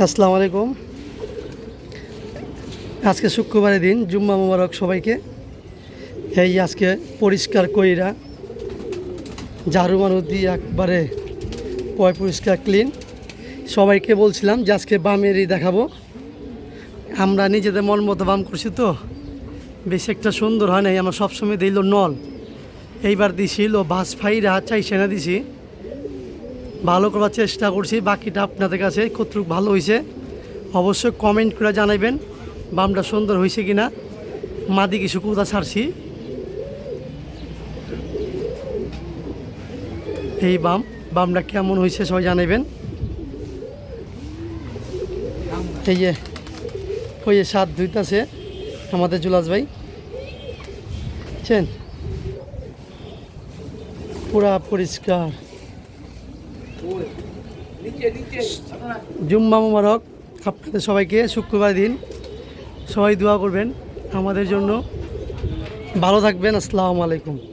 আসসালামু আলাইকুম। আজকে শুক্রবারের দিন, জুম্মা মোবারক সবাইকে। এই আজকে পরিষ্কার কইরা ঝাড়ু মারু দিয়ে একবারে পয় পরিষ্কার ক্লিন সবাইকে বলছিলাম যে আজকে বামেরই দেখাবো। আমরা নিজেদের মন মতো বাম করছি তো। বেশি একটা সুন্দর হয় নাই, আমরা সবসময় দিল নল। এইবার দিছিল বাস ফাইরা চাই সেনা দিছি। ভালো করার চেষ্টা করছি, বাকিটা আপনাদের কাছে কতটুকু ভালো হয়েছে অবশ্যই কমেন্ট করে জানাবেন বামটা সুন্দর হয়েছে কিনা। মাদি কিছু কোথা ছাড়ছি। এই বাম, বামটা কেমন হয়েছে সবাই জানাবেন এই যে, ওই যে সাত ধুইতাছে আমাদের জুলাস ভাই। বুঝছেন পুরা পরিষ্কার। জুম্মা মুবারক আপনাদের সবাইকে শুক্রবার দিন। সবাই দোয়া করবেন আমাদের জন্য। ভালো থাকবেন, আসসালামু আলাইকুম।